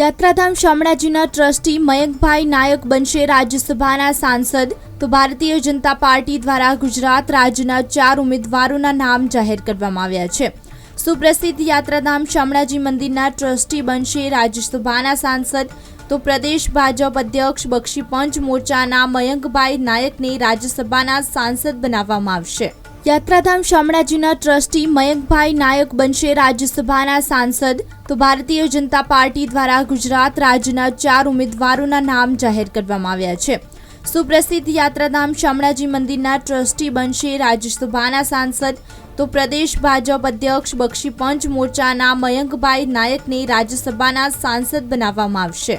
યાત્રાધામ શામળાજીના ટ્રસ્ટી મયંકભાઈ નાયક બનશે રાજ્યસભાના સાંસદ. તો ભારતીય જનતા પાર્ટી દ્વારા ગુજરાત રાજ્યના ચાર ઉમેદવારોના નામ જાહેર કરવામાં આવ્યા છે. સુપ્રસિદ્ધ યાત્રાધામ શામળાજી મંદિરના ટ્રસ્ટી બનશે રાજ્યસભાના સાંસદ. તો પ્રદેશ ભાજપ અધ્યક્ષ બક્ષી પંચ મોરચાના મયંકભાઈ નાયકને રાજ્યસભાના સાંસદ બનાવવામાં આવશે. યાત્રાધામ શામળાજીના ટ્રસ્ટી મયંકભાઈ નાયક બનશે રાજ્યસભાના સાંસદ. તો ભારતીય જનતા પાર્ટી દ્વારા ગુજરાત રાજ્યના ચાર ઉમેદવારોના નામ જાહેર કરવામાં આવ્યા છે. સુપ્રસિદ્ધ યાત્રાધામ શામળાજી મંદિરના ટ્રસ્ટી બનશે રાજ્યસભાના સાંસદ. તો પ્રદેશ ભાજપ અધ્યક્ષ બક્ષી પંચ મોરચાના મયંકભાઈ નાયકને રાજ્યસભાના સાંસદ બનાવવામાં આવશે.